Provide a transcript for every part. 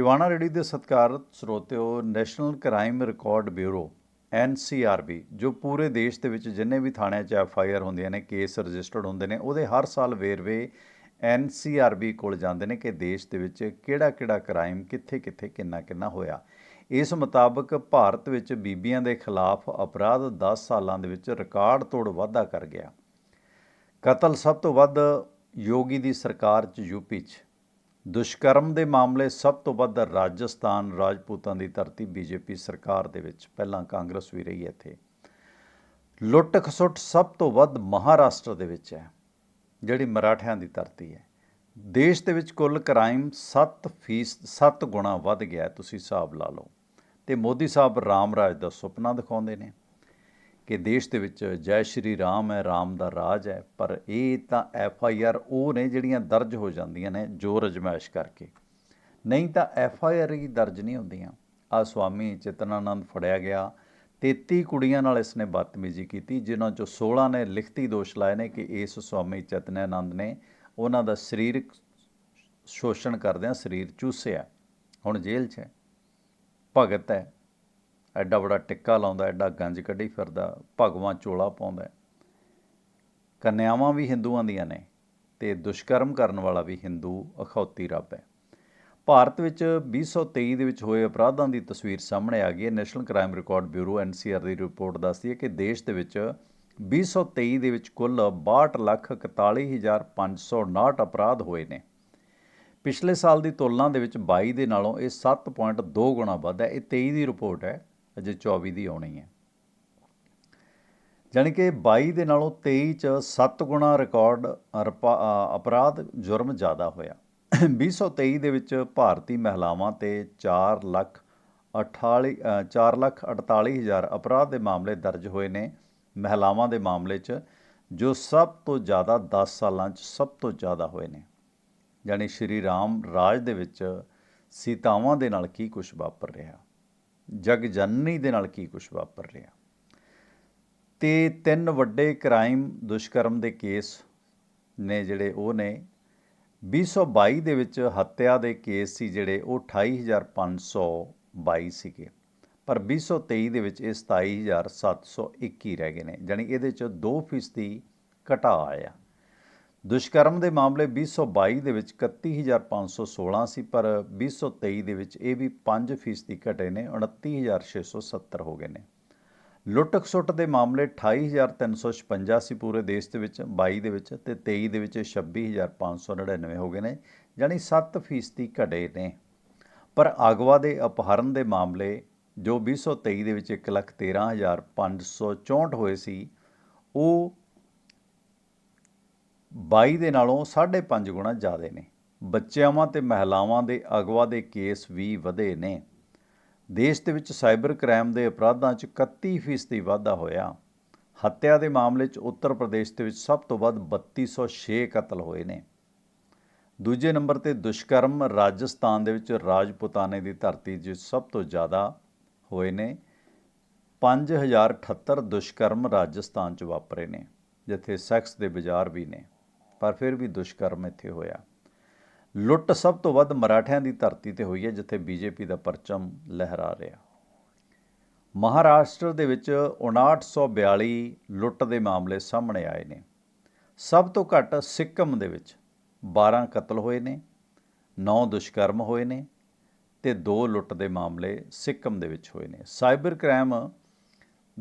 Tiwana radio ਦੇ ਸਤਿਕਾਰਤ ਸਰੋਤਿਓ national crime record bureau NCRB ਜੋ ਪੂਰੇ ਦੇਸ਼ ਦੇ ਵਿੱਚ ਜਿੰਨੇ ਵੀ ਥਾਣਿਆਂ 'ਚ ਐਫਆਈਆਰ ਹੁੰਦੀਆਂ ਨੇ, ਕੇਸ ਰਜਿਸਟਰਡ ਹੁੰਦੇ ਨੇ, ਉਹਦੇ ਹਰ ਸਾਲ ਵੇਰਵੇ ਐਨਸੀਆਰਬੀ ਕੋਲ ਜਾਂਦੇ ਨੇ ਕਿ ਦੇਸ਼ ਦੇ ਵਿੱਚ ਕਿਹੜਾ-ਕਿਹੜਾ ਕ੍ਰਾਈਮ ਕਿੱਥੇ-ਕਿੱਥੇ, ਕਿੰਨਾ-ਕਿੰਨਾ ਹੋਇਆ। ਇਸ ਮੁਤਾਬਕ ਭਾਰਤ ਵਿੱਚ ਬੀਬੀਆਂ ਦੇ ਖਿਲਾਫ ਅਪਰਾਧ 10 ਸਾਲਾਂ ਦੇ ਵਿੱਚ ਰਿਕਾਰਡ ਤੋੜ ਵਾਧਾ ਕਰ ਗਿਆ। ਕਤਲ ਸਭ ਤੋਂ ਵੱਧ ਯੋਗੀ ਦੀ ਸਰਕਾਰ 'ਚ ਯੂਪੀ 'ਚ। ਦੁਸ਼ਕਰਮ ਦੇ ਮਾਮਲੇ ਸਭ ਤੋਂ ਵੱਧ ਰਾਜਸਥਾਨ ਰਾਜਪੂਤਾਂ ਦੀ ਧਰਤੀ ਬੀਜੇਪੀ ਸਰਕਾਰ ਦੇ ਵਿੱਚ, ਪਹਿਲਾਂ ਕਾਂਗਰਸ ਵੀ ਰਹੀ ਹੈ ਇੱਥੇ। ਲੁੱਟ ਖਸੁੱਟ ਸਭ ਤੋਂ ਵੱਧ ਮਹਾਰਾਸ਼ਟਰ ਦੇ ਵਿੱਚ ਹੈ, ਜਿਹੜੀ ਮਰਾਠਿਆਂ ਦੀ ਧਰਤੀ ਹੈ। ਦੇਸ਼ ਦੇ ਵਿੱਚ ਕੁੱਲ ਕ੍ਰਾਈਮ 7 ਫੀਸ 7 ਗੁਣਾ ਵੱਧ ਗਿਆ ਤੁਸੀਂ ਹਿਸਾਬ ਲਾ ਲਓ। ਤੇ ਮੋਦੀ ਸਾਹਿਬ ਰਾਮ ਰਾਜ ਦਾ ਸੁਪਨਾ ਦਿਖਾਉਂਦੇ ਨੇ। ਕਿ ਦੇਸ਼ ਦੇ ਵਿੱਚ ਜੈ ਸ਼੍ਰੀ ਰਾਮ ਹੈ, ਰਾਮ ਦਾ ਰਾਜ ਹੈ, ਪਰ ਇਹ ਤਾਂ ਐਫ ਆਈ ਆਰ ਉਹ ਨੇ ਜਿਹੜੀਆਂ ਦਰਜ ਹੋ ਜਾਂਦੀਆਂ ਨੇ ਜ਼ੋਰ ਅਜਮਾਇਸ਼ ਕਰਕੇ। ਨਹੀਂ ਤਾਂ ਐਫ ਆਈ ਆਰ ਹੀ ਦਰਜ ਨਹੀਂ ਹੁੰਦੀਆਂ। ਆ ਸਵਾਮੀ ਚਿਤਨਾਨੰਦ ਫੜਿਆ ਗਿਆ। 33 ਕੁੜੀਆਂ ਨਾਲ ਇਸਨੇ ਬਦਤਮੀਜ਼ੀ ਕੀਤੀ, ਜਿਨ੍ਹਾਂ ਚੋਂ 16 ਨੇ ਲਿਖਤੀ ਦੋਸ਼ ਲਾਏ ਨੇ ਕਿ ਇਸ ਸਵਾਮੀ ਚਿਤਨਾਨੰਦ ਨੇ ਉਹਨਾਂ ਦਾ ਸਰੀਰਕ ਸ਼ੋਸ਼ਣ ਕਰਦਿਆਂ ਸਰੀਰ ਚੂਸਿਆ। ਹੁਣ ਜੇਲ੍ਹ 'ਚ ਹੈ। ਭਗਤ ਹੈ। ਐਡਾ ਬੜਾ ਟਿੱਕਾ ਲਾਉਂਦਾ ਐਡਾ ਗੰਜ ਕੱਢੀ ਫਿਰਦਾ ਭਗਵਾਂ ਚੋਲਾ ਪਾਉਂਦਾ ਕੰਨਿਆਵਾਂ ਵੀ ਹਿੰਦੂਆਂ ਦੀਆਂ ਨੇ ਤੇ ਦੁਸ਼ਕਰਮ ਕਰਨ ਵਾਲਾ ਵੀ ਹਿੰਦੂ ਅਖੌਤੀ ਰੱਬ ਹੈ। ਭਾਰਤ ਵਿੱਚ 2023 ਦੇ ਵਿੱਚ ਹੋਏ ਅਪਰਾਧਾਂ ਦੀ ਤਸਵੀਰ ਸਾਹਮਣੇ ਆ ਗਈ ਹੈ। National crime record bureau NCR ਦੀ ਰਿਪੋਰਟ ਦੱਸਦੀ ਹੈ ਕਿ ਦੇਸ਼ ਦੇ ਵਿੱਚ 2023 ਦੇ ਵਿੱਚ ਕੁੱਲ 62,41,559 ਅਪਰਾਧ ਹੋਏ ਨੇ। ਪਿਛਲੇ ਸਾਲ ਦੀ ਤੁਲਨਾ ਦੇ ਵਿੱਚ 22 ਦੇ ਨਾਲੋਂ ਇਹ 7.2 ਗੁਣਾ ਵੱਧ ਹੈ। ਇਹ 23 ਦੀ ਰਿਪੋਰਟ ਹੈ। ਅਜੇ 24 ਦੀ ਆਉਣੀ ਹੈ। ਜਾਣੀ ਕਿ 22 ਦੇ ਨਾਲੋਂ 23 ਚ 7 ਗੁਣਾ ਰਿਕਾਰਡ ਅਰਪਾ- ਅਪਰਾਧ ਜੁਰਮ ਜ਼ਿਆਦਾ ਹੋਇਆ। 2023 ਦੇ ਵਿੱਚ ਭਾਰਤੀ ਮਹਿਲਾਵਾਂ ਤੇ 4 ਲੱਖ 48 ਅ, 4 ਲੱਖ 48 ਹਜ਼ਾਰ ਅਪਰਾਧ ਦੇ ਮਾਮਲੇ ਦਰਜ ਹੋਏ ਨੇ। ਮਹਿਲਾਵਾਂ ਦੇ ਮਾਮਲੇ 'ਚ ਜੋ ਸਭ ਤੋਂ ਜ਼ਿਆਦਾ 10 ਸਾਲਾਂ 'ਚ ਸਭ ਤੋਂ ਜ਼ਿਆਦਾ ਹੋਏ ਨੇ। ਯਾਨੀ ਸ਼੍ਰੀ ਰਾਮ ਰਾਜ ਦੇ ਵਿੱਚ ਸੀਤਾਵਾਂ ਦੇ ਨਾਲ ਕੀ ਕੁਝ ਵਾਪਰ ਰਿਹਾ। ਜਗ ਜਨਨੀ ਦੇ ਨਾਲ ਕੀ ਕੁਝ ਵਾਪਰ ਰਿਹਾ? ਤੇ ਤਿੰਨ ਵੱਡੇ ਕ੍ਰਾਈਮ ਦੁਸ਼ਕਰਮ ਦੇ ਕੇਸ ਨੇ ਜਿਹੜੇ ਉਹ ਨੇ। 2022 ਦੇ ਵਿੱਚ ਹੱਤਿਆ ਦੇ ਕੇਸ ਸੀ ਜਿਹੜੇ ਉਹ 28522 ਸੀਗੇ। ਪਰ 2023 ਦੇ ਵਿੱਚ ਇਹ 27721 ਰਹਿ ਗਏ ਨੇ ਯਾਨੀ ਇਹਦੇ ਚ 2% ਘਟਾ ਆਇਆ। ਦੁਸ਼ਕਰਮ ਦੇ ਮਾਮਲੇ 2022 ਦੇ ਵਿੱਚ 31516 ਸੀ ਪਰ 2023 ਦੇ ਵਿੱਚ ਇਹ ਵੀ 5% ਘਟੇ ਨੇ 29670 ਹੋ ਗਏ ਨੇ। ਲੁੱਟ ਖਸੁੱਟ ਦੇ ਮਾਮਲੇ 28356 ਸੀ ਪੂਰੇ ਦੇਸ਼ ਦੇ ਵਿੱਚ 22 ਦੇ ਵਿੱਚ ਤੇ 23 ਦੇ ਵਿੱਚ 26599 ਹੋ ਗਏ ਨੇ, ਯਾਨੀ 7% ਘਟੇ ਨੇ। ਪਰ ਅਗਵਾ ਦੇ ਅਪਹਰਨ ਦੇ ਮਾਮਲੇ, ਜੋ 2023 ਦੇ ਵਿੱਚ 113564 ਹੋਏ ਸੀ, ਉਹ 22 ਦੇ ਨਾਲੋਂ 5.5 ਗੁਣਾ ਜ਼ਿਆਦਾ ਨੇ। ਬੱਚਿਆਂਵਾਂ ਤੇ ਮਹਿਲਾਵਾਂ ਦੇ ਅਗਵਾ ਦੇ ਕੇਸ ਵੀ ਵਧੇ ਨੇ। ਦੇਸ਼ ਦੇ ਵਿੱਚ ਸਾਈਬਰ ਕ੍ਰਾਈਮ ਦੇ ਅਪਰਾਧਾਂ 'ਚ 31% ਵਾਧਾ ਹੋਇਆ। ਹੱਤਿਆ ਦੇ ਮਾਮਲੇ 'ਚ ਉੱਤਰ ਪ੍ਰਦੇਸ਼ ਦੇ ਵਿੱਚ ਸਭ ਤੋਂ ਵੱਧ 3206 ਕਤਲ ਹੋਏ ਨੇ। ਦੂਜੇ ਨੰਬਰ ਤੇ ਦੁਸ਼ਕਰਮ ਰਾਜਸਥਾਨ ਦੇ ਵਿੱਚ ਰਾਜਪੁਤਾਨੇ ਦੀ ਧਰਤੀ 'ਚ ਸਭ ਤੋਂ ਜ਼ਿਆਦਾ ਹੋਏ ਨੇ। 5078 ਦੁਸ਼ਕਰਮ ਰਾਜਸਥਾਨ 'ਚ ਵਾਪਰੇ ਨੇ, ਜਿੱਥੇ ਸੈਕਸ ਦੇ ਬਾਜ਼ਾਰ ਵੀ ਨੇ। ਪਰ ਫਿਰ ਵੀ ਦੁਸ਼ਕਰਮ ਇੱਥੇ ਹੋਇਆ। ਲੁੱਟ ਸਭ ਤੋਂ ਵੱਧ ਮਰਾਠਿਆਂ ਦੀ ਧਰਤੀ ਤੇ ਹੋਈ ਹੈ, ਜਿੱਥੇ ਬੀਜੇਪੀ ਦਾ ਪਰਚਮ ਲਹਿਰਾ ਰਿਹਾ। ਮਹਾਰਾਸ਼ਟਰ ਦੇ ਵਿੱਚ 5942 ਲੁੱਟ ਦੇ ਮਾਮਲੇ ਸਾਹਮਣੇ ਆਏ ਨੇ। ਸਭ ਤੋਂ ਘੱਟ ਸਿੱਕਮ ਦੇ ਵਿੱਚ 12 ਕਤਲ ਹੋਏ ਨੇ 9 ਦੁਸ਼ਕਰਮ ਹੋਏ ਨੇ ਤੇ 2 ਲੁੱਟ ਦੇ ਮਾਮਲੇ ਸਿੱਕਮ ਦੇ ਵਿੱਚ ਹੋਏ ਨੇ। ਸਾਈਬਰ ਕ੍ਰਾਈਮ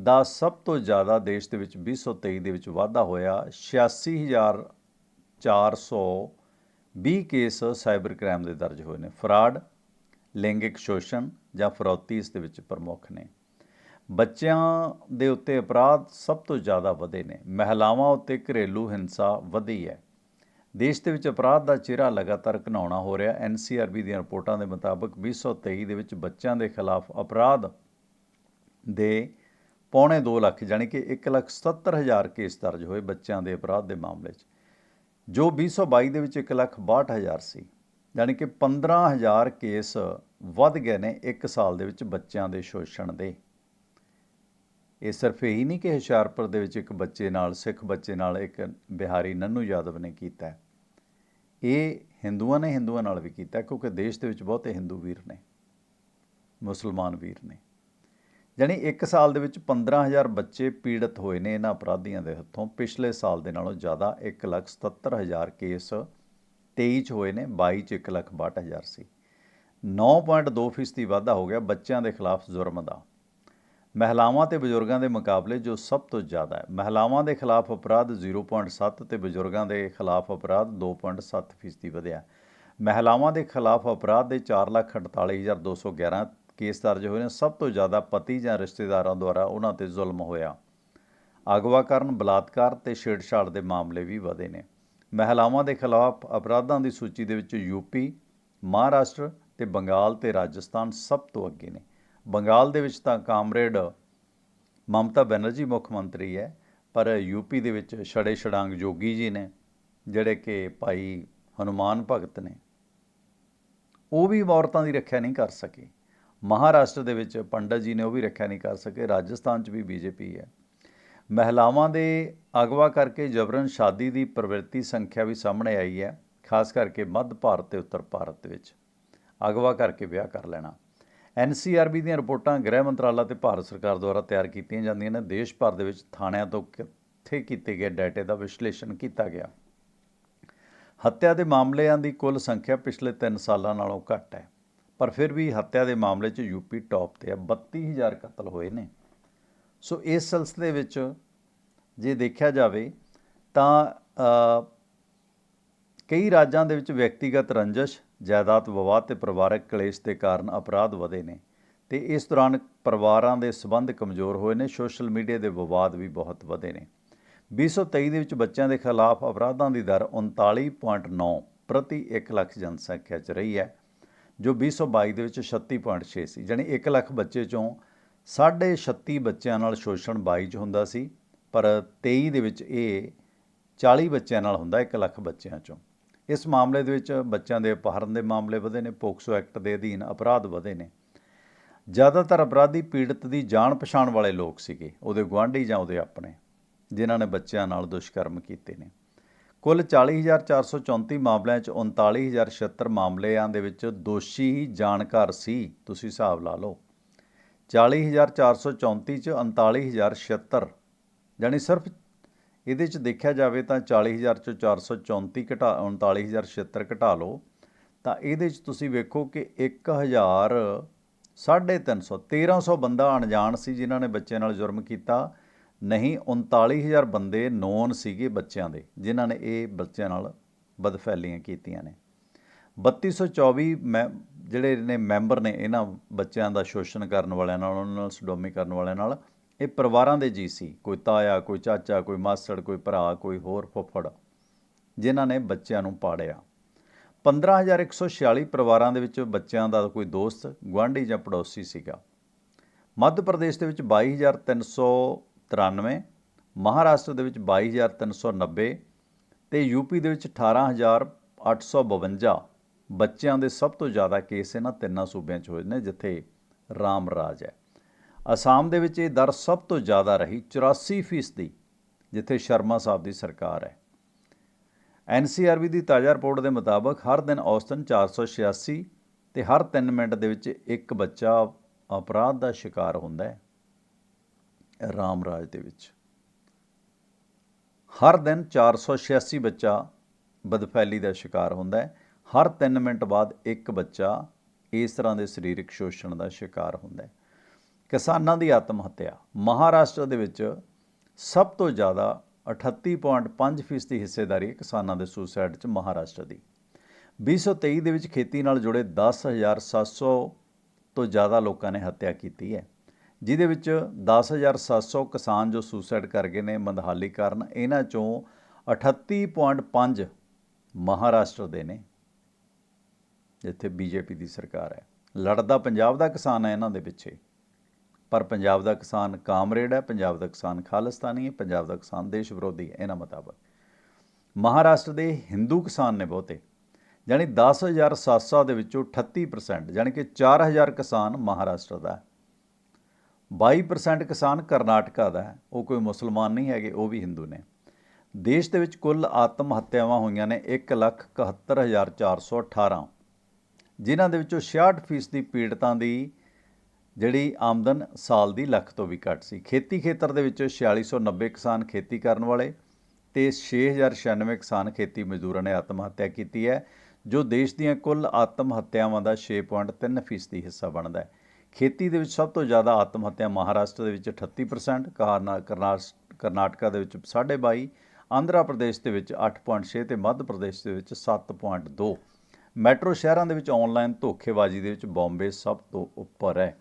ਦਾ ਸਭ ਤੋਂ ਜ਼ਿਆਦਾ ਦੇਸ਼ ਦੇ ਵਿੱਚ 2023 ਦੇ ਵਿੱਚ ਵਾਧਾ ਹੋਇਆ 86420 ਕੇਸ ਸਾਈਬਰ ਕ੍ਰਾਈਮ ਦੇ ਦਰਜ ਹੋਏ ਨੇ। ਫਰਾਡ, ਲਿੰਗਿਕ ਸ਼ੋਸ਼ਣ ਜਾਂ ਫਰੌਤੀ ਇਸ ਦੇ ਵਿੱਚ ਪ੍ਰਮੁੱਖ ਨੇ। ਬੱਚਿਆਂ ਦੇ ਉੱਤੇ ਅਪਰਾਧ ਸਭ ਤੋਂ ਜ਼ਿਆਦਾ ਵਧੇ ਨੇ। ਮਹਿਲਾਵਾਂ ਉੱਤੇ ਘਰੇਲੂ ਹਿੰਸਾ ਵਧੀ ਹੈ। ਦੇਸ਼ ਦੇ ਵਿੱਚ ਅਪਰਾਧ ਦਾ ਚਿਹਰਾ ਲਗਾਤਾਰ ਘਨਾਉਣਾ ਹੋ ਰਿਹਾ। ਐਨਸੀਆਰਬੀ ਦੀਆਂ ਰਿਪੋਰਟਾਂ ਦੇ ਮੁਤਾਬਕ 2023 ਦੇ ਵਿੱਚ ਬੱਚਿਆਂ ਦੇ ਖਿਲਾਫ ਅਪਰਾਧ ਦੇ ਪੌਣੇ 2 ਲੱਖ, ਯਾਨੀ ਕਿ 177000 ਕੇਸ ਦਰਜ ਹੋਏ ਬੱਚਿਆਂ ਦੇ ਅਪਰਾਧ ਦੇ ਮਾਮਲੇ 'ਚ। ਜੋ 2022 ਦੇ ਵਿੱਚ 162000 ਸੀ, ਯਾਨੀ ਕਿ 15000 ਕੇਸ ਵੱਧ ਗਏ ਨੇ 1 ਸਾਲ ਦੇ ਵਿੱਚ ਬੱਚਿਆਂ ਦੇ ਸ਼ੋਸ਼ਣ ਦੇ। ਇਹ ਸਿਰਫ ਇਹੀ ਨਹੀਂ ਕਿ ਹੁਸ਼ਿਆਰਪੁਰ ਦੇ ਵਿੱਚ ਇੱਕ ਬੱਚੇ ਨਾਲ, ਸਿੱਖ ਬੱਚੇ ਨਾਲ ਇੱਕ ਬਿਹਾਰੀ ਨੰਨੂ ਯਾਦਵ ਨੇ ਕੀਤਾ ਇਹ ਹਿੰਦੂਆਂ ਨੇ ਹਿੰਦੂਆਂ ਨਾਲ ਵੀ ਕੀਤਾ ਕਿਉਂਕਿ ਦੇਸ਼ ਦੇ ਵਿੱਚ ਬਹੁਤੇ ਹਿੰਦੂ ਵੀਰ ਨੇ, ਮੁਸਲਮਾਨ ਵੀਰ ਨੇ। ਯਾਨੀ 1 ਸਾਲ ਦੇ ਵਿੱਚ 15000 ਬੱਚੇ ਪੀੜਤ ਹੋਏ ਨੇ ਇਹਨਾਂ ਅਪਰਾਧੀਆਂ ਦੇ ਹੱਥੋਂ। ਪਿਛਲੇ ਸਾਲ ਦੇ ਨਾਲੋਂ ਜ਼ਿਆਦਾ 177000 ਕੇਸ 23 ਚ ਹੋਏ ਨੇ 22 ਚ 162000 ਸੀ। 9.2 ਫੀਸਦੀ ਵਾਧਾ ਹੋ ਗਿਆ ਬੱਚਿਆਂ ਦੇ ਖਿਲਾਫ ਜ਼ੁਰਮ ਦਾ। ਮਹਿਲਾਵਾਂ ਤੇ ਬਜ਼ੁਰਗਾਂ ਦੇ ਮੁਕਾਬਲੇ ਜੋ ਸਭ ਤੋਂ ਜ਼ਿਆਦਾ ਹੈ, ਮਹਿਲਾਵਾਂ ਦੇ ਖਿਲਾਫ ਅਪਰਾਧ 0.7 ਤੇ ਬਜ਼ੁਰਗਾਂ ਦੇ ਖਿਲਾਫ ਅਪਰਾਧ 2.7 ਫੀਸਦੀ ਵਧਿਆ। ਮਹਿਲਾਵਾਂ ਦੇ ਖਿਲਾਫ ਅਪਰਾਧ ਦੇ 448211 ਕੇਸ ਦਰਜ ਹੋਏ ਨੇ, ਸਭ ਤੋਂ ਜ਼ਿਆਦਾ ਪਤੀ ਜਾਂ ਰਿਸ਼ਤੇਦਾਰਾਂ ਦੁਆਰਾ ਉਹਨਾਂ ਤੇ ਜ਼ੁਲਮ ਹੋਇਆ। ਅਗਵਾ ਕਰਨ ਬਲਾਤਕਾਰ ਤੇ ਛੇੜਛਾੜ ਦੇ ਮਾਮਲੇ ਵੀ ਵਧੇ ਨੇ। ਮਹਿਲਾਵਾਂ ਦੇ ਖਿਲਾਫ ਅਪਰਾਧਾਂ ਦੀ ਸੂਚੀ ਦੇ ਵਿੱਚ ਯੂਪੀ ਮਹਾਰਾਸ਼ਟਰ ਤੇ ਬੰਗਾਲ ਤੇ ਰਾਜਸਥਾਨ ਸਭ ਤੋਂ ਅੱਗੇ ਨੇ। ਬੰਗਾਲ ਦੇ ਵਿੱਚ ਤਾਂ ਕਾਮਰੇਡ ਮਮਤਾ ਬੈਨਰਜੀ ਮੁੱਖ ਮੰਤਰੀ ਹੈ, ਪਰ ਯੂਪੀ ਦੇ ਵਿੱਚ ਛੜੇ ਛੜਾਂਗ ਜੋਗੀ ਜੀ ਨੇ, ਜਿਹੜੇ ਕਿ ਭਾਈ ਹਨੂਮਾਨ ਭਗਤ ਨੇ। ਉਹ ਵੀ ਔਰਤਾਂ ਦੀ ਰੱਖਿਆ ਨਹੀਂ ਕਰ ਸਕੇ। ਮਹਾਰਾਸ਼ਟਰ ਦੇ ਵਿੱਚ ਪੰਡਤ ਜੀ ਨੇ ਉਹ ਵੀ ਰੱਖਿਆ ਨਹੀਂ ਕਰ ਸਕੇ, ਰਾਜਸਥਾਨ 'ਚ ਵੀ ਬੀਜੇਪੀ ਹੈ। ਮਹਿਲਾਵਾਂ ਦੇ ਅਗਵਾ ਕਰਕੇ ਜਬਰਨ ਸ਼ਾਦੀ ਦੀ ਪ੍ਰਵਿਰਤੀ ਸੰਖਿਆ ਵੀ ਸਾਹਮਣੇ ਆਈ ਹੈ, ਖਾਸ ਕਰਕੇ ਮੱਧ ਭਾਰਤ ਤੇ ਉੱਤਰ ਭਾਰਤ ਦੇ ਵਿੱਚ। ਅਗਵਾ ਕਰਕੇ ਵਿਆਹ ਕਰ ਲੈਣਾ। ਐਨਸੀਆਰਬੀ ਦੀਆਂ ਰਿਪੋਰਟਾਂ ਗ੍ਰਹਿ ਮੰਤਰਾਲਾ ਤੇ ਭਾਰਤ ਸਰਕਾਰ ਦੁਆਰਾ ਤਿਆਰ ਕੀਤੀਆਂ ਜਾਂਦੀਆਂ ਨੇ। ਦੇਸ਼ ਭਰ ਦੇ ਵਿੱਚ ਥਾਣਿਆਂ ਤੋਂ ਕਿੱਥੇ ਕੀਤੇ ਗਏ ਡਾਟੇ ਦਾ ਵਿਸ਼ਲੇਸ਼ਣ ਕੀਤਾ ਗਿਆ। ਹੱਤਿਆ ਦੇ ਮਾਮਲਿਆਂ ਦੀ ਕੁੱਲ ਸੰਖਿਆ ਪਿਛਲੇ 3 ਸਾਲਾਂ ਨਾਲੋਂ ਘੱਟ ਹੈ। ਪਰ ਫਿਰ ਵੀ ਹੱਤਿਆ ਦੇ ਮਾਮਲੇ 'ਚ ਯੂਪੀ ਟੌਪ ਤੇ ਹੈ 32000 ਕਤਲ ਹੋਏ ਨੇ। ਸੋ ਇਸ ਸਿਲਸਿਲੇ ਵਿੱਚ ਜੇ ਦੇਖਿਆ ਜਾਵੇ ਤਾਂ ਕਈ ਰਾਜਾਂ ਦੇ ਵਿੱਚ ਵਿਅਕਤੀਗਤ ਰੰਜਸ਼, ਜਾਇਦਾਦ ਵਿਵਾਦ ਤੇ ਪਰਿਵਾਰਕ ਕਲੇਸ਼ ਦੇ ਕਾਰਨ ਅਪਰਾਧ ਵਧੇ ਨੇ ਤੇ ਇਸ ਦੌਰਾਨ ਪਰਿਵਾਰਾਂ ਦੇ ਸਬੰਧ ਕਮਜ਼ੋਰ ਹੋਏ ਨੇ, ਸੋਸ਼ਲ ਮੀਡੀਆ ਦੇ ਵਿਵਾਦ ਵੀ ਬਹੁਤ ਵਧੇ ਨੇ। 2023 ਦੇ ਵਿੱਚ ਬੱਚਿਆਂ ਦੇ ਖਿਲਾਫ ਅਪਰਾਧਾਂ ਦੀ ਦਰ 39.9 ਪ੍ਰਤੀ 1 ਲੱਖ ਜਨਸੰਖਿਆ 'ਚ ਰਹੀ ਹੈ। ਜੋ 2022 ਦੇ ਵਿੱਚ 36.6 ਸੀ, ਜਾਣੀ 1 ਲੱਖ ਬੱਚੇ ਚੋਂ 36 ਬੱਚਿਆਂ ਨਾਲ ਸ਼ੋਸ਼ਣ 22 ਚ ਹੁੰਦਾ ਸੀ, ਪਰ 23 ਦੇ ਵਿੱਚ ਇਹ 40 ਬੱਚਿਆਂ ਨਾਲ ਹੁੰਦਾ 1 ਲੱਖ ਬੱਚਿਆਂ ਚੋਂ। ਇਸ ਮਾਮਲੇ ਦੇ ਵਿੱਚ ਬੱਚਿਆਂ ਦੇ ਅਪਹਰਨ ਦੇ ਮਾਮਲੇ ਵਧੇ ਨੇ, ਪੋਕਸੋ ਐਕਟ ਦੇ ਅਧੀਨ ਅਪਰਾਧ ਵਧੇ ਨੇ। ਜ਼ਿਆਦਾਤਰ ਅਪਰਾਧੀ ਪੀੜਤ ਦੀ ਜਾਣ ਪਛਾਣ ਵਾਲੇ ਲੋਕ ਸੀਗੇ, ਉਹਦੇ ਗੁਆਂਢੀ ਜਾਂ ਉਹਦੇ ਆਪਣੇ, ਜਿਨ੍ਹਾਂ ਨੇ ਬੱਚਿਆਂ ਨਾਲ ਦੁਸ਼ਕਰਮ ਕੀਤੇ ਨੇ। ਕੁੱਲ 40434 ਮਾਮਲਿਆਂ 'ਚ 39076 ਮਾਮਲਿਆਂ ਦੇ ਵਿੱਚ ਦੋਸ਼ੀ ਹੀ ਜਾਣਕਾਰ ਸੀ, ਤੁਸੀਂ ਹਿਸਾਬ ਲਾ ਲਓ। 40434 'ਚ 39076 ਯਾਨੀ ਸਿਰਫ ਇਹਦੇ 'ਚ ਦੇਖਿਆ ਜਾਵੇ ਤਾਂ 40000 ਚੋਂ 434 ਘਟਾ 39076 ਘਟਾ ਲਓ, ਤਾਂ ਇਹਦੇ 'ਚ ਤੁਸੀਂ ਵੇਖੋ ਕਿ 1000 350 1300 ਬੰਦਾ ਅਣਜਾਣ ਸੀ ਜਿਨ੍ਹਾਂ ਨੇ ਬੱਚਿਆਂ ਨਾਲ ਜੁਰਮ ਕੀਤਾ ਨਹੀਂ 39000 ਬੰਦੇ ਨੋਨ ਸੀਗੇ ਬੱਚਿਆਂ ਦੇ, ਜਿਨ੍ਹਾਂ ਨੇ ਇਹ ਬੱਚਿਆਂ ਨਾਲ ਬਦਫੈਲੀਆਂ ਕੀਤੀਆਂ ਨੇ। 3224 ਮੈਂ, ਜਿਹੜੇ ਨੇ ਮੈਂਬਰ ਨੇ ਇਹਨਾਂ ਬੱਚਿਆਂ ਦਾ ਸ਼ੋਸ਼ਣ ਕਰਨ ਵਾਲਿਆਂ ਨਾਲ, ਉਹਨਾਂ ਨਾਲ ਸਡੋਮੀ ਕਰਨ ਵਾਲਿਆਂ ਨਾਲ, ਇਹ ਪਰਿਵਾਰਾਂ ਦੇ ਜੀ ਸੀ। ਕੋਈ ਤਾਇਆ, ਕੋਈ ਚਾਚਾ, ਕੋਈ ਮਾਸੜ, ਕੋਈ ਭਰਾ, ਕੋਈ ਹੋਰ ਫੁੱਫੜ, ਜਿਨ੍ਹਾਂ ਨੇ ਬੱਚਿਆਂ ਨੂੰ ਪਾੜਿਆ। 15146 ਪਰਿਵਾਰਾਂ ਦੇ ਵਿੱਚ ਬੱਚਿਆਂ ਦਾ ਕੋਈ ਦੋਸਤ, ਗੁਆਂਢੀ ਜਾਂ ਪੜੋਸੀ ਸੀਗਾ। ਮੱਧ ਪ੍ਰਦੇਸ਼ ਦੇ ਵਿੱਚ 22393 ਮਹਾਰਾਸ਼ਟਰ ਦੇ ਵਿੱਚ 22390 ਤੇ ਯੂਪੀ ਦੇ ਵਿੱਚ 18852 ਬੱਚਿਆਂ ਦੇ ਸਭ ਤੋਂ ਜ਼ਿਆਦਾ ਕੇਸ ਇਹਨਾਂ ਤਿੰਨਾਂ ਸੂਬਿਆਂ 'ਚ ਹੋਏ ਨੇ, ਜਿੱਥੇ ਰਾਮ ਰਾਜ ਹੈ। ਅਸਾਮ ਦੇ ਵਿੱਚ ਇਹ ਦਰ ਸਭ ਤੋਂ ਜ਼ਿਆਦਾ ਰਹੀ 84% ਫੀਸਦੀ, ਜਿੱਥੇ ਸ਼ਰਮਾ ਸਾਹਿਬ ਦੀ ਸਰਕਾਰ ਹੈ। ਐਨਸੀਆਰਬੀ ਦੀ ਤਾਜ਼ਾ ਰਿਪੋਰਟ ਦੇ ਮੁਤਾਬਕ ਹਰ ਦਿਨ ਔਸਤਨ 486 ਤੇ ਹਰ 3 ਮਿੰਟ ਦੇ ਵਿੱਚ ਇੱਕ ਬੱਚਾ ਅਪਰਾਧ ਦਾ ਸ਼ਿਕਾਰ ਹੁੰਦਾ ਹੈ। ਰਾਮ ਰਾਜ ਦੇ ਵਿੱਚ। ਹਰ ਦਿਨ 486 ਬੱਚਾ ਬਦਫੈਲੀ ਦਾ ਸ਼ਿਕਾਰ ਹੁੰਦਾ ਹੈ। ਹਰ 3 ਮਿੰਟ ਬਾਅਦ ਇੱਕ ਬੱਚਾ ਇਸ ਤਰ੍ਹਾਂ ਦੇ ਸਰੀਰਕ ਸ਼ੋਸ਼ਣ ਦਾ ਸ਼ਿਕਾਰ ਹੁੰਦਾ ਹੈ। ਕਿਸਾਨਾਂ ਦੀ ਆਤਮ ਹੱਤਿਆ। ਮਹਾਰਾਸ਼ਟਰ ਦੇ ਵਿੱਚ ਸਭ ਤੋਂ ਜ਼ਿਆਦਾ 38.5% ਫੀਸਦੀ ਹਿੱਸੇਦਾਰੀ ਹੈ ਕਿਸਾਨਾਂ ਦੇ ਸੁਸਾਈਡ 'ਚ ਮਹਾਰਾਸ਼ਟਰ ਦੀ। 2023 ਦੇ ਵਿੱਚ ਖੇਤੀ ਨਾਲ ਜੁੜੇ 10700 ਤੋਂ ਜ਼ਿਆਦਾ ਲੋਕਾਂ ਨੇ ਹੱਤਿਆ ਕੀਤੀ ਹੈ। ਜਿਹਦੇ ਵਿੱਚ 10700 ਕਿਸਾਨ ਜੋ ਸੁਸਾਈਡ ਕਰ ਗਏ ਨੇ ਮੰਦਹਾਲੀ ਕਾਰਨ, ਇਹਨਾਂ ਚੋਂ 38.5 ਮਹਾਰਾਸ਼ਟਰ ਦੇ ਨੇ, ਜਿੱਥੇ ਬੀਜੇਪੀ ਦੀ ਸਰਕਾਰ ਹੈ। ਲੜਦਾ ਪੰਜਾਬ ਦਾ ਕਿਸਾਨ ਹੈ ਇਹਨਾਂ ਦੇ ਪਿੱਛੇ, ਪਰ ਪੰਜਾਬ ਦਾ ਕਿਸਾਨ ਕਾਮਰੇਡ ਹੈ, ਪੰਜਾਬ ਦਾ ਕਿਸਾਨ ਖਾਲਿਸਤਾਨੀ ਹੈ, ਪੰਜਾਬ ਦਾ ਕਿਸਾਨ ਦੇਸ਼ ਵਿਰੋਧੀ ਹੈ, ਇਹਨਾਂ ਮੁਤਾਬਕ। ਮਹਾਰਾਸ਼ਟਰ ਦੇ ਹਿੰਦੂ ਕਿਸਾਨ ਨੇ ਬਹੁਤੇ ਯਾਨੀ 10700 ਦੇ ਵਿੱਚੋਂ 38% ਯਾਨੀ ਕਿ 4000 ਕਿਸਾਨ ਮਹਾਰਾਸ਼ਟਰ ਦਾ 22% ਕਿਸਾਨ ਕਰਨਾਟਕਾ ਦਾ ਹੈ। ਉਹ ਕੋਈ ਮੁਸਲਮਾਨ ਨਹੀਂ ਹੈਗੇ, ਉਹ ਵੀ ਹਿੰਦੂ ਨੇ। ਦੇਸ਼ ਦੇ ਵਿੱਚ ਕੁੱਲ ਆਤਮ ਹੱਤਿਆਵਾਂ ਹੋਈਆਂ ਨੇ 171418 ਜਿਨ੍ਹਾਂ ਦੇ ਵਿੱਚੋਂ 66% ਦੀ ਪੀੜਤਾਂ ਦੀ ਜਿਹੜੀ ਆਮਦਨ ਸਾਲ ਦੀ ਲੱਖ ਤੋਂ ਵੀ ਘੱਟ ਸੀ। ਖੇਤੀ ਖੇਤਰ ਦੇ ਵਿੱਚ 4690 ਕਿਸਾਨ ਖੇਤੀ ਕਰਨ ਵਾਲੇ ਤੇ 6096 ਕਿਸਾਨ ਖੇਤੀ ਮਜ਼ਦੂਰਾਂ ਨੇ ਆਤਮ ਹੱਤਿਆ ਕੀਤੀ ਹੈ, ਜੋ ਦੇਸ਼ ਦੀਆਂ ਕੁੱਲ ਆਤਮ ਹੱਤਿਆਵਾਂ ਦਾ 6.3% ਦੀ ਹਿੱਸਾ ਬਣਦਾ ਹੈ। ਖੇਤੀ ਦੇ ਵਿੱਚ ਸਭ ਤੋਂ ਜ਼ਿਆਦਾ ਆਤਮ ਹੱਤਿਆ ਮਹਾਰਾਸ਼ਟਰ ਦੇ ਵਿੱਚ 38% ਕਰਨਾ- ਕਰਨਾਸ- ਕਰਨਾਟਕਾ ਦੇ ਵਿੱਚ 22.5 ਆਂਧਰਾ ਪ੍ਰਦੇਸ਼ ਦੇ ਵਿੱਚ 8.6 ਤੇ ਮੱਧ ਪ੍ਰਦੇਸ਼ ਦੇ ਵਿੱਚ 7.2 ਮੈਟਰੋ ਸ਼ਹਿਰਾਂ ਦੇ ਵਿੱਚ ਆਨਲਾਈਨ ਧੋਖੇਬਾਜ਼ੀ ਦੇ ਵਿੱਚ ਬੰਬੇ ਸਭ ਤੋਂ ਉੱਪਰ ਹੈ।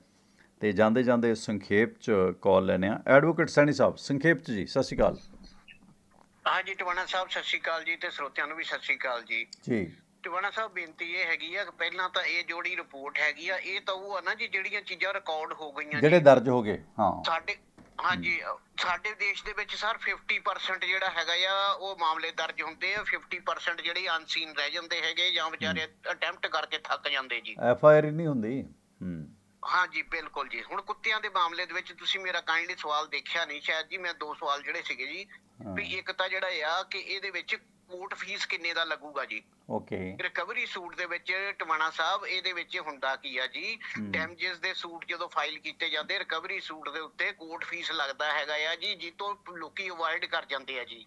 ਤੇ ਜਾਂਦੇ ਜਾਂਦੇ ਸੰਖੇਪ ਚ ਕਾਲ ਲੈਣੇ ਆ ਐਡਵੋਕੇਟ ਸੈਣੀ ਸਾਹਿਬ ਸੰਖੇਪ ਚ ਜੀ ਸਤਿ ਸ਼੍ਰੀ ਅਕਾਲ। ਹਾਂਜੀ ਟਵਾਣਾ ਸਾਹਿਬ ਸਤਿ ਸ਼੍ਰੀ ਅਕਾਲ ਜੀ ਤੇ ਸਰੋਤਿਆਂ ਨੂੰ ਵੀ ਸਤਿ ਸ਼੍ਰੀ ਅਕਾਲ ਜੀ। ਜੀ। ਟਵਾਣਾ ਸਾਹਿਬ ਬੇਨਤੀ ਇਹ ਹੈਗੀ ਆ ਕਿ ਪਹਿਲਾਂ ਤਾਂ ਇਹ ਜਿਹੜੀ ਰਿਪੋਰਟ ਹੈਗੀ ਆ ਇਹ ਤਾਂ ਉਹ ਆ ਨਾ ਜੀ ਜਿਹੜੀਆਂ ਚੀਜ਼ਾਂ ਰਿਕਾਰਡ ਹੋ ਗਈਆਂ ਜਿਹੜੇ ਦਰਜ ਹੋ ਗਏ ਹਾਂ। ਸਾਡੇ ਹਾਂਜੀ ਸਾਡੇ ਦੇਸ਼ ਦੇ ਵਿੱਚ ਸਰ 50% ਜਿਹੜਾ ਹੈਗਾ ਆ ਉਹ ਮਾਮਲੇ ਦਰਜ ਹੁੰਦੇ ਆ। 50% ਜਿਹੜੇ ਅਨਸੀਨ ਰਹਿ ਜਾਂਦੇ ਹੈਗੇ ਜਾਂ ਵਿਚਾਰੇ ਅਟੈਂਪਟ ਕਰਕੇ ਥੱਕ ਜਾਂਦੇ ਜੀ। ਐਫ ਆਈ ਆਰ ਹੀ ਨਹੀਂ ਹੁੰਦੀ। ਹੂੰ। ਹਾਂਜੀ ਬਿਲਕੁਲ ਜੀ। ਹੁਣ ਕੁੱਤਿਆਂ ਦੇ ਮਾਮਲੇ ਦੇ ਵਿੱਚ ਤੁਸੀਂ ਮੇਰਾ ਕਾਈਂਡਲੀ ਸਵਾਲ ਦੇਖਿਆ ਨਹੀਂ ਸ਼ਾਇਦ ਜੀ ਮੈਂ ਦੋ ਸਵਾਲ ਜਿਹੜੇ ਸੀਗੇ ਜੀ। ਵੀ ਇੱਕ ਤਾਂ ਜਿਹੜਾ ਆ ਕਿ ਇਹਦੇ ਵਿੱਚ ਕੋਰਟ ਫੀਸ ਕਿੰਨੇ ਦਾ ਲੱਗੂਗਾ ਜੀ? ਓਕੇ ਰਿਕਵਰੀ ਸੂਟ ਦੇ ਵਿੱਚ ਟਵਾਣਾ ਸਾਹਿਬ ਇਹਦੇ ਵਿੱਚ ਹੁੰਦਾ ਕੀ ਆ ਜੀ। ਡੈਮੇਜਸ ਦੇ ਸੂਟ ਜਦੋਂ ਫਾਈਲ ਕੀਤੇ ਜਾਂਦੇ ਰਿਕਵਰੀ ਸੂਟ ਦੇ ਉੱਤੇ ਕੋਰਟ ਫੀਸ ਲੱਗਦਾ ਹੈਗਾ ਆ ਜੀ ਜਿੱਤੋਂ ਲੋਕੀ ਅਵੋਇਡ ਕਰ ਜਾਂਦੇ ਆ ਜੀ।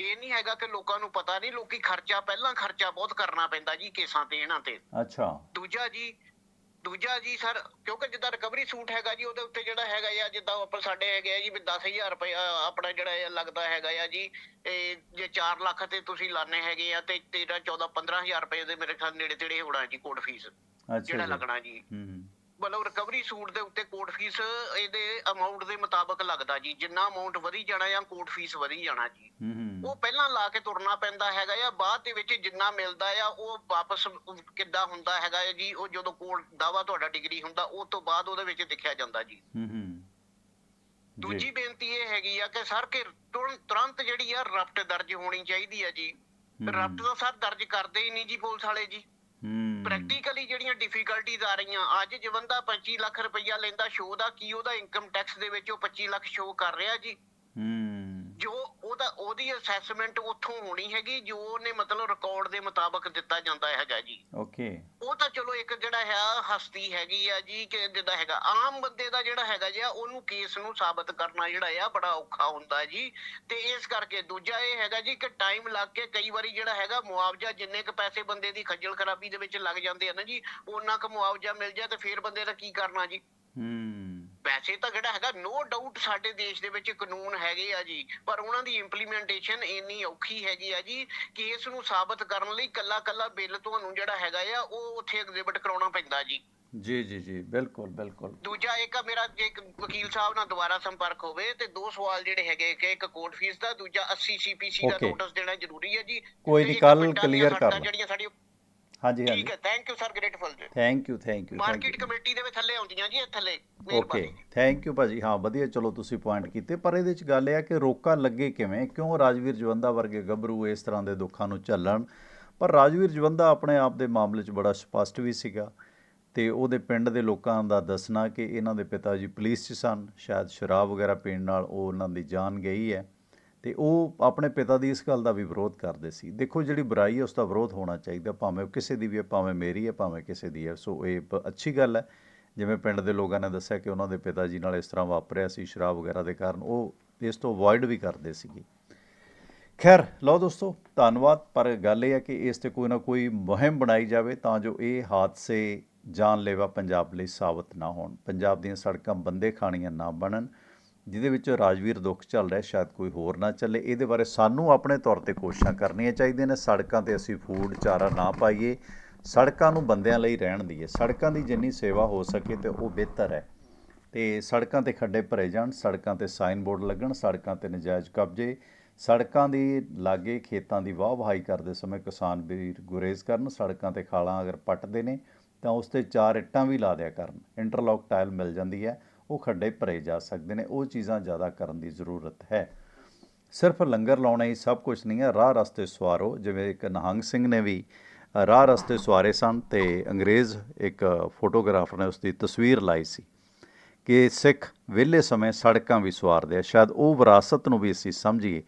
ਇਹ ਨਹੀਂ ਹੈਗਾ ਕਿ ਲੋਕਾਂ ਨੂੰ ਪਤਾ ਨਹੀਂ ਲੋਕੀ ਖਰਚਾ ਪਹਿਲਾਂ ਖਰਚਾ ਬਹੁਤ ਕਰਨਾ ਪੈਂਦਾ ਜੀ ਕੇਸਾਂ ਤੇ ਇਹਨਾਂ ਤੇ। ਅੱਛਾ। ਦੂਜਾ ਜੀ ਦੂਜਾ ਜੀ ਸਰ ਕਿਉਂਕਿ ਜਿੱਦਾਂ ਰਿਕਵਰੀ ਸੂਟ ਹੈਗਾ ਜੀ ਉਹਦੇ ਉੱਤੇ ਜਿਹੜਾ ਹੈਗਾ ਆ ਜਿੱਦਾਂ ਆਪਾਂ ਸਾਡੇ ਹੈਗੇ ਆ ਜੀ ਵੀ 10000 ਰੁਪਏ ਆਪਣਾ ਜਿਹੜਾ ਇਹ ਲੱਗਦਾ ਹੈਗਾ ਆ ਜੀ ਇਹ ਜੇ 4 ਲੱਖ ਤੇ ਤੁਸੀਂ ਲਾਣੇ ਹੈਗੇ ਆ ਤੇ ਤੇਰਾ 14 15000 ਰੁਪਏ ਦੇ ਮੇਰੇ ਖਿਆਲ ਨੇੜੇ ਤੇੜੇ ਹੋਣਾ ਜੀ ਕੋਰਟ ਫੀਸ ਜਿਹੜਾ ਲੱਗਣਾ ਜੀ। ਹੂੰ ਮਤਲਬ ਰਿਕਵਰੀ ਸੂਟ ਦੇ ਉੱਤੇ ਕੋਰਟ ਫੀਸ ਇਹਦੇ ਅਮਾਉਂਟ ਦੇ ਮੁਤਾਬਕ ਲੱਗਦਾ ਜੀ ਜਿੰਨਾ ਅਮਾਉਂਟ ਵਧੀ ਜਾਣਾ ਜਾਂ ਕੋਰਟ ਫੀਸ ਵਧੀ ਜਾਣਾ ਜੀ। ਹੂੰ ਹੂੰ। ਉਹ ਪਹਿਲਾਂ ਲਾ ਕੇ ਤੁਰਨਾ ਪੈਂਦਾ ਹੈਗਾ ਆ ਬਾਅਦ ਦੇ ਵਿੱਚ ਜਿੰਨਾ ਮਿਲਦਾ ਆ ਉਹ ਵਾਪਸ ਕਿੱਦਾਂ ਹੁੰਦਾ ਹੈਗਾ ਆ ਜੀ ਉਹ ਜਦੋਂ ਕੋਲ ਦਾਵਾ ਤੁਹਾਡਾ ਡਿਗਰੀ ਹੁੰਦਾ ਉਹ ਤੋਂ ਬਾਅਦ ਉਹਦੇ ਵਿੱਚ ਲਿਖਿਆ ਜਾਂਦਾ ਜੀ। ਹੂੰ ਹੂੰ। ਦੂਜੀ ਜੀ ਬੇਨਤੀ ਇਹ ਹੈਗੀ ਆ ਕਿ ਸਰ ਕਿ ਤੁਰੰਤ ਜਿਹੜੀ ਆ ਰਫਟ ਦਰਜ ਹੋਣੀ ਚਾਹੀਦੀ ਆ ਜੀ। ਰਫਟ ਤਾਂ ਸਰ ਦਰਜ ਕਰਦੇ ਹੀ ਨਹੀਂ ਜੀ ਪੁਲਿਸ ਵਾਲੇ ਜੀ। ਹੂੰ। ਪ੍ਰੈਕਟੀਕਲੀ ਜਿਹੜੀਆਂ ਡਿਫਿਕਲਟੀਜ਼ ਆ ਰਹੀਆਂ ਅੱਜ ਜਵੰਦਾ 25 ਲੱਖ ਰੁਪਈਆ ਲੈਂਦਾ ਸ਼ੋਅ ਦਾ ਕੀ ਉਹਦਾ ਇਨਕਮ ਟੈਕਸ ਦੇ ਵਿੱਚ ਉਹ 25 ਲੱਖ ਸ਼ੋਅ ਕਰ ਰਿਹਾ ਜੀ। ਹੂੰ। ਜੋ ਉਹਦਾ ਉਹਦੀ ਅਸੈਸਮੈਂਟ ਉੱਥੋਂ ਹੋਣੀ ਹੈਗੀ ਜੋ ਉਹਨੇ ਮਤਲਬ ਰਿਕਾਰਡ ਦੇ ਮੁਤਾਬਕ ਦਿੱਤਾ ਜਾਂਦਾ ਹੈਗਾ ਜੀ। ਓਕੇ ਉਹ ਤਾਂ ਚਲੋ ਇੱਕ ਜਿਹੜਾ ਹੈ ਹਸਤੀ ਹੈਗੀ ਆ ਜੀ ਕਿ ਜਿੱਦਾਂ ਹੈਗਾ। ਆਮ ਬੰਦੇ ਦਾ ਜਿਹੜਾ ਹੈਗਾ ਜੀ ਉਹਨੂੰ ਕੇਸ ਨੂੰ ਸਾਬਤ ਕਰਨਾ ਜਿਹੜਾ ਆ ਬੜਾ ਔਖਾ ਹੁੰਦਾ ਜੀ। ਤੇ ਇਸ ਕਰਕੇ ਦੂਜਾ ਇਹ ਹੈਗਾ ਜੀ ਕਿ ਟਾਈਮ ਲੱਗ ਕੇ ਕਈ ਵਾਰੀ ਜਿਹੜਾ ਹੈਗਾ ਮੁਆਵਜ਼ਾ ਜਿੰਨੇ ਕ ਪੈਸੇ ਬੰਦੇ ਦੀ ਖੱਜਲ ਖਰਾਬੀ ਦੇ ਵਿੱਚ ਲੱਗ ਜਾਂਦੇ ਆ ਨਾ ਜੀ ਉਹਨਾਂ ਕ ਮੁਆਵਜ਼ਾ ਮਿਲ ਜਾਏ ਤੇ ਫਿਰ ਬੰਦੇ ਦਾ ਕੀ ਕਰਨਾ ਜੀ? ਵੈਸੇ ਤਾਂ ਜਿਹੜਾ ਹੈਗਾ ਨੋ ਡਾਊਟ ਸਾਡੇ ਦੇਸ਼ ਦੇ ਵਿੱਚ ਕਾਨੂੰਨ ਹੈਗੇ ਆ ਜੀ ਪਰ ਉਹਨਾਂ ਦੀ ਇੰਪਲੀਮੈਂਟੇਸ਼ਨ ਇੰਨੀ ਔਖੀ ਹੈਗੀ ਆ ਜੀ ਕਿ ਇਸ ਨੂੰ ਸਾਬਤ ਕਰਨ ਲਈ ਕੱਲਾ ਕੱਲਾ ਬਿੱਲ ਤੁਹਾਨੂੰ ਜਿਹੜਾ ਹੈਗਾ ਆ ਉਹ ਉੱਥੇ ਐਗਜ਼ਿਬਿਟ ਕਰਾਉਣਾ ਪੈਂਦਾ ਜੀ ਜੀ ਜੀ ਜੀ ਬਿਲਕੁਲ ਬਿਲਕੁਲ ਦੂਜਾ ਇੱਕ ਮੇਰਾ ਜੇ ਇੱਕ ਵਕੀਲ ਸਾਹਿਬ ਨਾਲ ਦੁਬਾਰਾ ਸੰਪਰਕ ਹੋਵੇ ਤੇ ਦੋ ਸਵਾਲ ਜਿਹੜੇ ਹੈਗੇ ਕਿ ਇੱਕ ਕੋਰਟ ਫੀਸ ਦਾ ਦੂਜਾ 80 ਸੀਪੀਸੀ ਦਾ. ਨੋਟਿਸ ਦੇਣਾ ਜ਼ਰੂਰੀ ਹੈ ਜੀ ਕੋਈ ਤੇ ਨੀ, ਇੱਕ ਕੱਲ੍ਹ ਪਿੰਡਾਂ ਦੀਆਂ clear ਕਰ। ਜਿਹੜੀਆਂ ਹਾਂਜੀ ਹਾਂਜੀ। ਠੀਕ ਹੈ ਥੈਂਕ ਯੂ ਸਰ ਗ੍ਰੇਟਫੁਲ ਜੀ। Thank you thank you market committee ਦੇ ਵਿੱਚ ਥੱਲੇ ਆਉਂਦੀਆਂ ਜੀ ਇਹ ਥੱਲੇ ਓਕੇ ਥੈਂਕ ਯੂ ਭਾਜੀ। ਹਾਂ ਵਧੀਆ ਚਲੋ ਤੁਸੀਂ ਪੁਆਇੰਟ ਕੀਤੇ। ਪਰ ਇਹਦੇ ਵਿੱਚ ਗੱਲ ਇਹ ਆ ਕਿ ਰੋਕਾ ਲੱਗੇ ਕਿਵੇਂ? ਕਿਉਂ ਰਾਜਵੀਰ ਜਵੰਦਾ ਵਰਗੇ ਗੱਭਰੂ ਇਸ ਤਰ੍ਹਾਂ ਦੇ ਦੁੱਖਾਂ ਨੂੰ ਝੱਲਣ? ਪਰ ਰਾਜਵੀਰ ਜਵੰਦਾ ਆਪਣੇ ਆਪ ਦੇ ਮਾਮਲੇ 'ਚ ਬੜਾ ਸਪਸ਼ਟ ਵੀ ਸੀਗਾ ਤੇ ਉਹਦੇ ਪਿੰਡ ਦੇ ਲੋਕਾਂ ਦਾ ਦੱਸਣਾ ਕਿ ਇਹਨਾਂ ਦੇ ਪਿਤਾ ਜੀ ਪੁਲਿਸ 'ਚ ਸਨ। ਸ਼ਾਇਦ ਸ਼ਰਾਬ ਵਗੈਰਾ ਪੀਣ ਨਾਲ ਉਹ ਉਹਨਾਂ ਦੀ ਜਾਨ ਗਈ ਹੈ। ਤੇ ਉਹ ਆਪਣੇ ਪਿਤਾ ਦੀ ਇਸ ਗੱਲ ਦਾ ਵੀ ਵਿਰੋਧ ਕਰਦੇ ਸੀ। ਦੇਖੋ ਜਿਹੜੀ ਬੁਰਾਈ ਹੈ, ਉਸ ਦਾ ਵਿਰੋਧ ਹੋਣਾ ਚਾਹੀਦਾ, ਭਾਵੇਂ ਉਹ ਕਿਸੇ ਦੀ ਵੀ ਹੈ, ਭਾਵੇਂ ਮੇਰੀ ਹੈ, ਭਾਵੇਂ ਕਿਸੇ ਦੀ ਹੈ। ਸੋ ਇਹ ਅੱਛੀ ਗੱਲ ਹੈ। ਜਿਵੇਂ ਪਿੰਡ ਦੇ ਲੋਕਾਂ ਨੇ ਦੱਸਿਆ ਕਿ ਉਹਨਾਂ ਦੇ ਪਿਤਾ ਜੀ ਨਾਲ ਇਸ ਤਰ੍ਹਾਂ ਵਾਪਰਿਆ ਸੀ, ਸ਼ਰਾਬ ਵਗੈਰਾ ਦੇ ਕਾਰਨ। ਉਹ ਇਸ ਤੋਂ ਅਵੋਇਡ ਵੀ ਕਰਦੇ ਸੀਗੇ। ਖੈਰ, ਲਓ ਦੋਸਤੋ, ਧੰਨਵਾਦ, ਪਰ ਗੱਲ ਇਹ ਹੈ ਕਿ ਇਸ ਤੇ ਕੋਈ ਨਾ ਕੋਈ ਮੁਹਿੰਮ ਬਣਾਈ ਜਾਵੇ ਤਾਂ ਜੋ ਇਹ ਹਾਦਸੇ ਜਾਨਲੇਵਾ ਪੰਜਾਬ ਲਈ ਸਾਬਤ ਨਾ ਹੋਣ। ਪੰਜਾਬ ਦੀਆਂ ਸੜਕਾਂ ਬੰਦੇ ਖਾਣੀਆਂ ਨਾ ਬਣਨ। ਜਿਹਦੇ ਵਿੱਚ ਰਾਜਵੀਰ ਦੁੱਖ ਚੱਲ ਰਿਹਾ, ਸ਼ਾਇਦ ਕੋਈ ਹੋਰ ਨਾ ਚੱਲੇ। ਇਹਦੇ ਬਾਰੇ ਸਾਨੂੰ ਆਪਣੇ ਤੌਰ ਤੇ ਕੋਸ਼ਿਸ਼ਾਂ ਕਰਨੀਆਂ ਚਾਹੀਦੀਆਂ ਨੇ। ਸੜਕਾਂ ਤੇ ਅਸੀਂ ਫੂਡ ਚਾਰਾ ਨਾ ਪਾਈਏ। ਸੜਕਾਂ ਨੂੰ ਬੰਦਿਆਂ ਲਈ ਰਹਿਣ ਦਈਏ। ਸੜਕਾਂ ਦੀ ਜਿੰਨੀ ਸੇਵਾ ਹੋ ਸਕੇ ਤੇ ਉਹ ਬਿਹਤਰ ਹੈ। ਤੇ ਸੜਕਾਂ ਤੇ ਖੱਡੇ ਭਰੇ ਜਾਣ, ਸੜਕਾਂ ਤੇ ਸਾਈਨ ਬੋਰਡ ਲੱਗਣ, ਸੜਕਾਂ ਤੇ ਨਜਾਇਜ਼ ਕਬਜ਼ੇ, ਸੜਕਾਂ ਦੀ ਲਾਗੇ ਖੇਤਾਂ ਦੀ ਵਾਹ ਵਹਾਈ ਕਰਦੇ ਸਮੇਂ ਕਿਸਾਨ ਵੀਰ ਗੁਰੇਜ਼ ਕਰਨ, ਸੜਕਾਂ ਤੇ ਖਾਲਾਂ ਅਗਰ ਪੱਟਦੇ ਨੇ, ਤਾਂ ਉਸ ਤੇ ਚਾਰ ਇੱਟਾਂ ਵੀ ਲਾ ਦਿਆ ਕਰਨ। ਇੰਟਰਲੌਕ ਟਾਇਲ ਮਿਲ ਜਾਂਦੀ ਹੈ। ਉਹ ਖੱਡੇ ਭਰੇ ਜਾ ਸਕਦੇ ਨੇ। ਉਹ ਚੀਜ਼ਾਂ ਜ਼ਿਆਦਾ ਕਰਨ ਦੀ ਜ਼ਰੂਰਤ ਹੈ। ਸਿਰਫ ਲੰਗਰ ਲਾਉਣਾ ਹੀ ਸਭ ਕੁਝ ਨਹੀਂ ਹੈ। ਰਾਹ ਰਸਤੇ ਸਵਾਰੋ। ਜਿਵੇਂ ਇੱਕ ਨਹੰਗ ਸਿੰਘ ਨੇ ਵੀ ਰਾਹ ਰਸਤੇ ਸਵਾਰੇ ਸਨ ਤੇ ਅੰਗਰੇਜ਼ ਇੱਕ ਫੋਟੋਗ੍ਰਾਫਰ ਨੇ ਉਸ ਦੀ ਤਸਵੀਰ ਲਾਈ ਸੀ ਕਿ ਸਿੱਖ ਵਿਹਲੇ ਸਮੇਂ ਸੜਕਾਂ ਵੀ ਸਵਾਰਦੇ ਆ। ਸ਼ਾਇਦ ਉਹ ਵਿਰਾਸਤ ਨੂੰ ਵੀ ਅਸੀਂ ਸਮਝੀਏ।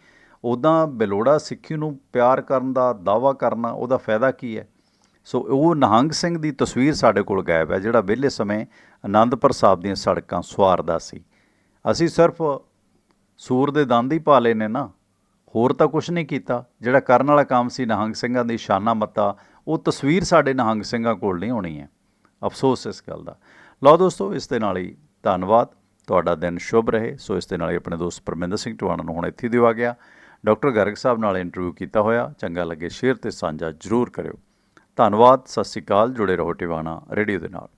ਉਦਾਂ ਬੇਲੋੜਾ ਸਿੱਖੀ ਨੂੰ ਪਿਆਰ ਕਰਨ ਦਾ ਦਾਵਾ ਕਰਨਾ ਉਹਦਾ ਫਾਇਦਾ ਕੀ ਹੈ? ਸੋ ਉਹ ਨਿਹੰਗ ਸਿੰਘ ਦੀ ਤਸਵੀਰ ਸਾਡੇ ਕੋਲ ਗਾਇਬ ਹੈ, ਜਿਹੜਾ ਵਿਹਲੇ ਸਮੇਂ ਆਨੰਦਪੁਰ ਸਾਹਿਬ ਦੀਆਂ ਸੜਕਾਂ ਸਵਾਰਦਾ ਸੀ। ਅਸੀਂ ਸਿਰਫ ਸੂਰ ਦੇ ਦੰਦ ਹੀ ਪਾਲੇ ਨੇ ਨਾ, ਹੋਰ ਤਾਂ ਕੁਝ ਨਹੀਂ ਕੀਤਾ। ਜਿਹੜਾ ਕਰਨ ਵਾਲਾ ਕੰਮ ਸੀ ਨਿਹੰਗ ਸਿੰਘਾਂ ਦੀ ਸ਼ਾਨਾ ਮੱਤਾ, ਉਹ ਤਸਵੀਰ ਸਾਡੇ ਨਿਹੰਗ ਸਿੰਘਾਂ ਕੋਲ ਨਹੀਂ ਹੋਣੀ ਹੈ। ਅਫਸੋਸ ਇਸ ਗੱਲ ਦਾ। ਲਓ ਦੋਸਤੋ, ਇਸ ਦੇ ਨਾਲ ਹੀ ਧੰਨਵਾਦ। ਤੁਹਾਡਾ ਦਿਨ ਸ਼ੁਭ ਰਹੇ। ਸੋ ਇਸ ਦੇ ਨਾਲ ਹੀ ਆਪਣੇ ਦੋਸਤ ਪਰਮਿੰਦਰ ਸਿੰਘ ਟਵਾਣਾ ਨੂੰ ਹੁਣ ਇੱਥੇ ਹੀ ਦਿਵਾ ਗਿਆ। ਡਾਕਟਰ ਗਰਗ ਸਾਹਿਬ ਨਾਲ ਇੰਟਰਵਿਊ ਕੀਤਾ ਹੋਇਆ। ਚੰਗਾ ਲੱਗੇ, ਸ਼ੇਅਰ ਤੇ ਸਾਂਝਾ ਜ਼ਰੂਰ ਕਰਿਓ। ਧੰਨਵਾਦ ਸਤਿ ਸ਼੍ਰੀ ਅਕਾਲ ਜੁੜੇ ਰਹੋ ਟਿਵਾਣਾ ਰੇਡੀਓ ਦੇ ਨਾਲ।